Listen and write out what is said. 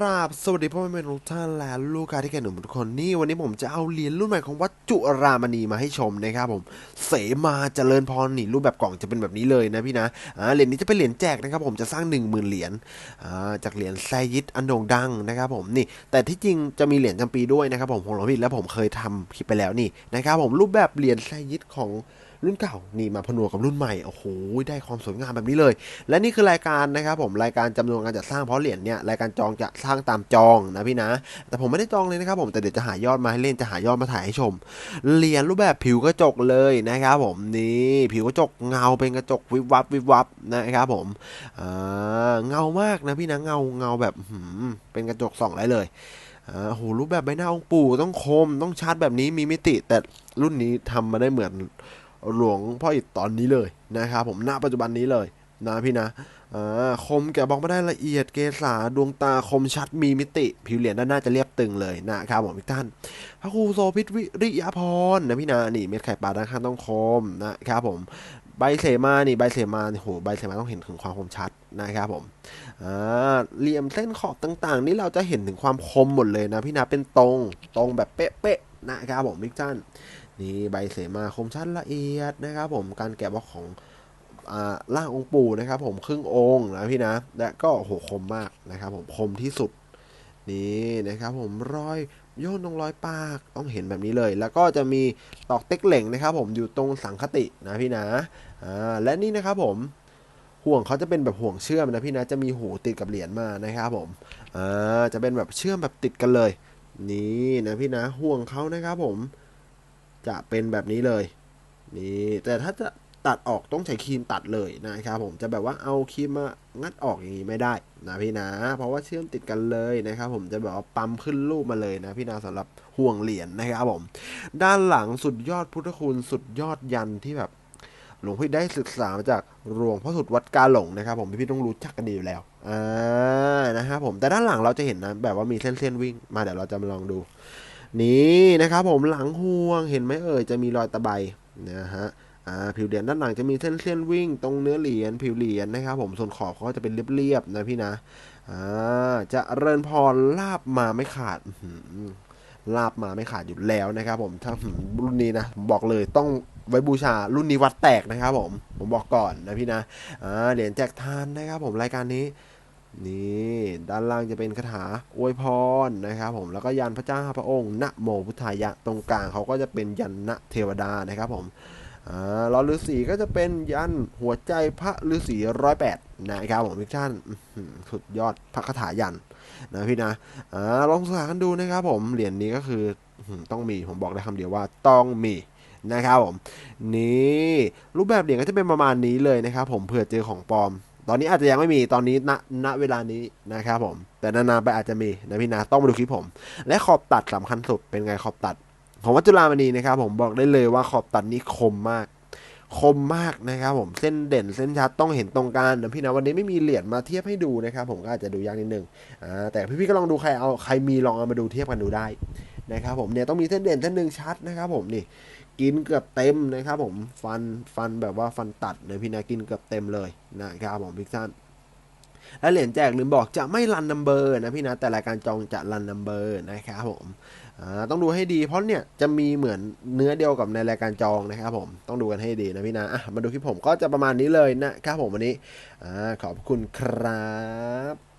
ราบสวัสดีพ่อแม่ทุกท่านและลูกค้าที่แก่หนุ่มทุกคนนี่วันนี้ผมจะเอาเหรียญรุ่นใหม่ของวัดจุรามณีมาให้ชมนะครับผมเสมาเจริญพรนี่รูปแบบกล่องจะเป็นแบบนี้เลยนะพี่นะอ่าเหรียญนี้จะเป็นเหรียญแจกนะครับผมจะสร้าง 1 0,000เหรียญอ่าจากเหรียญแซยิดอันโด่งดังนะครับผมนี่ แต่ที่จริงจะมีเหรียญจำปีด้วยนะครับผมของหลวงพี่แล้วผมเคยทำคลิปไปแล้วนี่นะครับผมรูปแบบเหรียญแซยิดของรุ่นเก่านี่มาผนวกกับรุ่นใหม่โอ้โหได้ความสวยงามแบบนี้เลย และนี่คือรายการนะครับผมรายการจำนวนการจัดสร้างเพราะเหรียญเนี่ยรายการจองจะสร้างตามจองนะพี่นะ แต่ผมไม่ได้จองเลยนะครับผมแต่เดี๋ยวจะหายอดมาให้เล่นจะหายอดมาถ่ายให้ชมเหรียญรูปแบบผิวกระจกเลยนะครับผมนี่ผิวกระจกเงาเป็นกระจกวิบวับวิบวับนะครับผมเงามากนะพี่นะเงาเงาแบบหืมเป็นกระจกส่องได้เลยอ่าโหรูปแบบใบหน้าองค์ปู่ต้องคมต้องชัดแบบนี้มีมิติ แต่รุ่นนี้ทำมาได้เหมือน หลวงพ่ออิฐตอนนี้เลยนะครับผมณปัจจุบันนี้เลยนะพี่นะคมแกบอกไมาได้ละเอียดเกษาดวงตาคมชัดมีมิติ ผิวเหรียญด้านหน้าจะเรียบตึงเลยนะครับผมทุกท่านพระครูโสพิทวิริยพรนะพี่นานี่เม็ดไข่ปลาด้านข้างต้องคมนะครับผมใบเสมานี่ใบเสมาโหใบเสมาต้องเห็นถึงความคมชัดนะครับผมเหลี่ยมเส้นขอบต่างๆ นี่เราจะเห็นถึงความคมหมดเลยนะพี่นาเป็นตรงตรงแบบเป๊ะๆนะครับผมทุกท่าน นี่ใบเสมาคมชัดละเอียดนะครับผมการแกะบล็อกของอ่าร่างองค์ปู่นะครับ ผมครึ่งองค์นะพี่นะ และก็โหคมมากนะครับ ผมคมที่สุดนี่นะครับ ผมรอยโยนตรงรอยปากต้องเห็นแบบนี้เลย แล้วก็จะมีตอกเต็กเหล่งนะครับ ผมอยู่ตรงสังคตินะพี่นะอ่าและนี่นะครับผมห่วงเขาจะเป็นแบบห่วงเชื่อมนะพี่นะจะมีหูติดกับเหรียญมานะครับ ผมอ่าจะเป็นแบบเชื่อมแบบติดกันเลย นี่นะพี่นะห่วงเขานะครับ ผม จะเป็นแบบนี้เลยนี่แต่ถ้าจะตัดออกต้องใช้ครีมตัดเลยนะครับผมจะแบบว่าเอาครีมมางัดออกอย่างนี้ไม่ได้นะพี่นะเพราะว่าเชื่อมติดกันเลยนะครับผมจะแบบว่าปั๊มขึ้นรูปมาเลยนะพี่นะสำหรับห่วงเหรียญนะครับผมด้านหลังสุดยอดพุทธคุณสุดยอดยันที่แบบหลวงพี่ได้ศึกษามาจากหลวงพ่อสุดวัดกาหลงนะครับผมพี่ต้องรู้จักกันดีอยู่แล้วอ่านะครับผมแต่ด้านหลังเราจะเห็นนะแบบว่ามีเส้นเส้นวิ่งมาเดี๋ยวเราจะมาลองดู นี่นะครับผมหลังห่วงเห็นไหมเอ่ยจะมีรอยตะไบนะฮะผิวเหรียญด้านหลังจะมีเส้นเส้นวิ่งตรงเนื้อเหรียญผิวเหรียญนะครับผมส่วนขอบเขาจะเป็นเรียบๆนะพี่นะจะเริญพรลาบมาไม่ขาดลาบมาไม่ขาดอยู่แล้วนะครับผมถ้ารุ่นนี้นะผมบอกเลยต้องไว้บูชารุ่นนี้วัดแตกนะครับผมผมบอกก่อนนะพี่นะเหรียญแจกทานนะครับผมรายการนี้นี่ ด้านล่างจะเป็นคาถาอวยพรนะครับผมแล้วก็ยันพระเจ้าพระองค์นโมพุทธายะตรงกลางเขาก็จะเป็นยันนเทวดานะครับผมอ่าล้อฤาษีก็จะเป็นยันหัวใจพระฤาษีร้อยแปดนะครับผมทุกท่านสุดยอดพระคาถายันนะพี่นะอ่าลองศึกษากันดูนะครับผมเหรียญนี้ก็คืออื้อหือต้องมีผมบอกได้คำเดียวว่าต้องมีนะครับผมนี่รูปแบบเหรียญก็จะเป็นประมาณนี้เลยนะครับผมเผื่อเจอของปลอม ตอนนี้อาจจะยังไม่มีตอนนี้ณณเวลานี้นะครับผม แต่นานๆไปอาจจะมีนะพี่นะต้องมาดูคลิปผม และขอบตัดสำคัญสุดเป็นไงขอบตัดของวัดจุฬามณีนะครับผมบอกได้เลยว่าขอบตัดนี้คมมาก คมมากนะครับผมเส้นเด่นเส้นชัดต้องเห็นตรงกันนะพี่นะวันนี้ไม่มีเหรียญมาเทียบให้ดูนะครับผมก็อาจจะดูยากนิดนึงอ่าแต่พี่ๆก็ลองดูใครเอาใครมีลองเอามาดูเทียบกันดูได้ นะครับผมเนี่ยต้องมีเส้นเด่นเส้นหนึ่งชัดนะครับผมนี่กินเกือบเต็มนะครับผมฟันฟันแบบว่าฟันตัดนะพี่นะกินเกือบเต็มเลยนะครับผมพิกซันและเหรียญแจกลืมบอกจะไม่รันนัมเบอร์นะพี่นะแต่รายการจองจะรันนัมเบอร์นะครับผมต้องดูให้ดีเพราะเนี่ยจะมีเหมือนเนื้อเดียวกับในรายการจองนะครับผมต้องดูกันให้ดีนะพี่นะะมาดูคลิปผมก็จะประมาณนี้เลยนะครับผมวันนี้อขอบคุณครับ